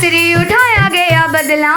ਸਿਰ ਉਠਾਇਆ ਗਿਆ ਬਦਲਾਂ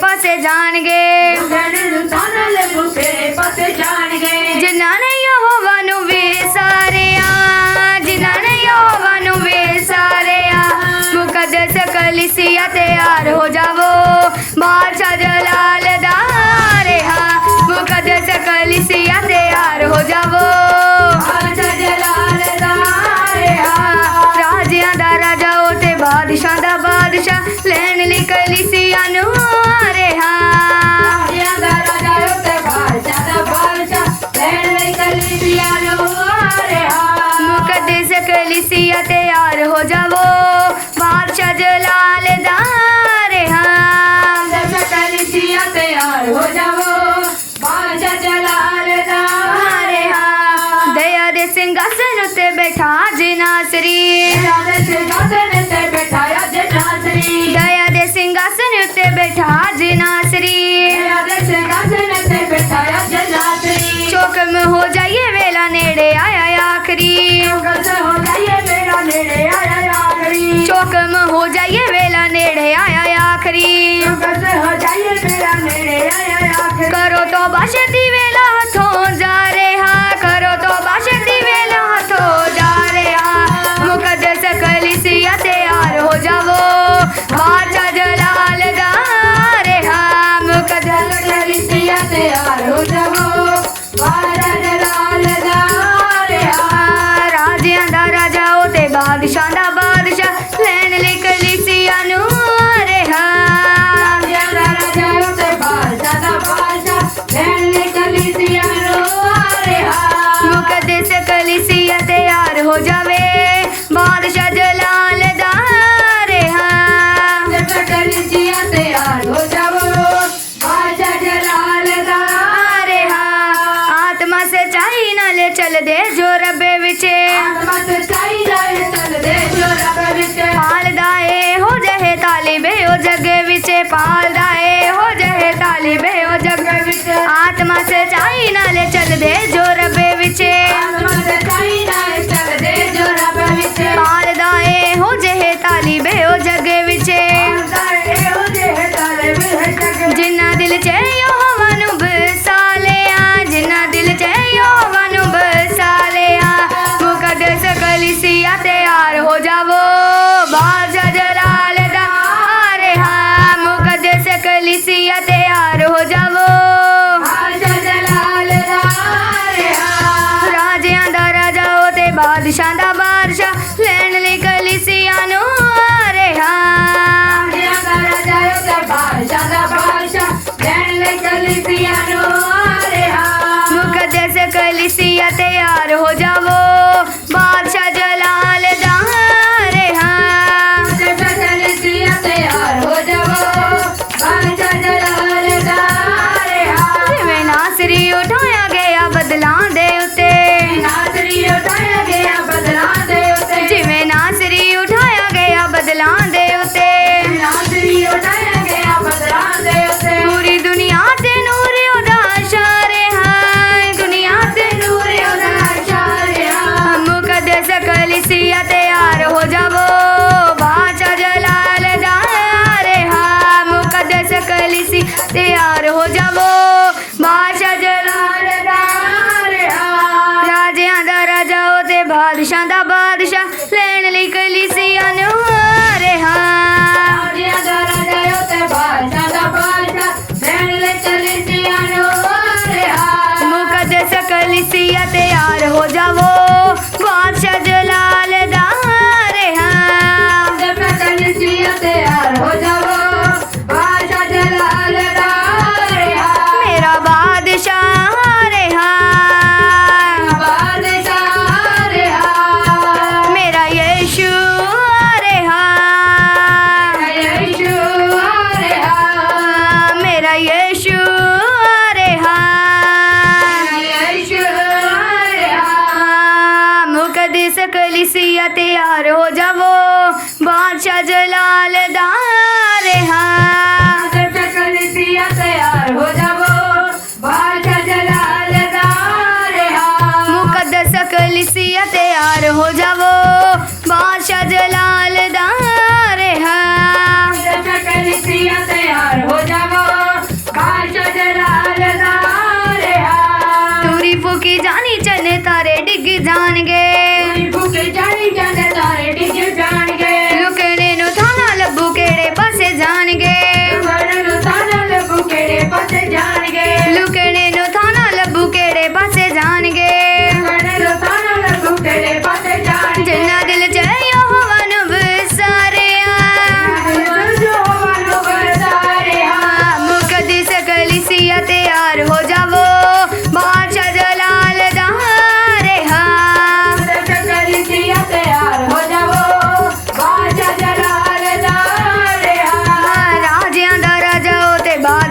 ਪਾਸੇ ਜਾਣਗੇ। ਮੰਗਣ ਨੂੰ ਸੋਨਾ ਪਾਸੇ ਜਾਣਗੇ ਜਿਨ੍ਹਾਂ ਨੇ ਯਹੋਵਾ ਨੂੰ ਵੇ ਸਾਰਿਆ, ਜਿਨ੍ਹਾਂ ਨੇ ਯਹੋਵਾ ਨੂੰ ਵੇ ਸਾਰਿਆ, ਮੁਕੱਦਸ ਕਲੀਸਿਆ ਤਿਆਰ ਹੋ ਸਿਆ ਤਿਆਰ ਹੋ ਜਾਵੋ। ਬਾਦਸ਼ਾਹ ਜਲਾਲ ਦਾ ਰਹਾ। ਸਤਨ ਸਿਆ ਤਿਆਰ ਹੋ ਜਾਵੋ ਬਾਦਸ਼ਾਹ ਜਲਾਲ ਦਾ ਰਹਾ। ਦਇਆ ਦੇ ਸਿੰਘਾਸਨ ਉੱਤੇ ਬੈਠਾ ਜਿਨਾ ਨਾਸਰੀ। ਦਇਆ ਦੇ ਸਿੰਘਾਸਨ ਹੋ ਜਾਈਏ ਵੇਲਾ ਨੇੜੇ ਆਇਆ ਆਖਰੀ। ਹੋ ਜਾਈਏ ਵੇਲਾ ਨੇੜੇ ਆਇਆ ਆਖਰੀ। ਵੇਲਾ ਹੱਥੋਂ ਜਾ।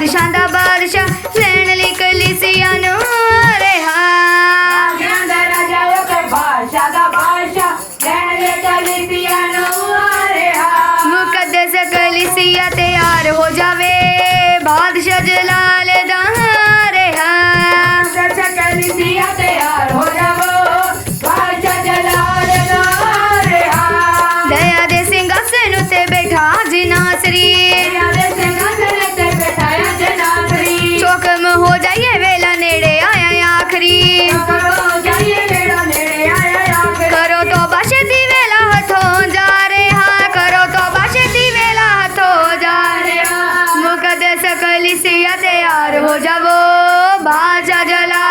ਬਾਰਿਸ਼ਾਂ ਦਾ ਨੂੰ ਰਿਹਾ। ਬਾਦਸ਼ਾਹ ਦਾ ਬਾਦਸ਼ਾਹ ਲੈਣ ਲਈ ਕਲੀਸਿਆ ਨੂੰ ਆ ਰਿਹਾ। ਮੁਕੱਦਸ ਕਲੀਸਿਆ ਤਿਆਰ ਹੋ ਜਾਵੇ। ਬਾਦਸ਼ਾਹ ਜਲਾਲ ਦਾ हो जावो बाजा जला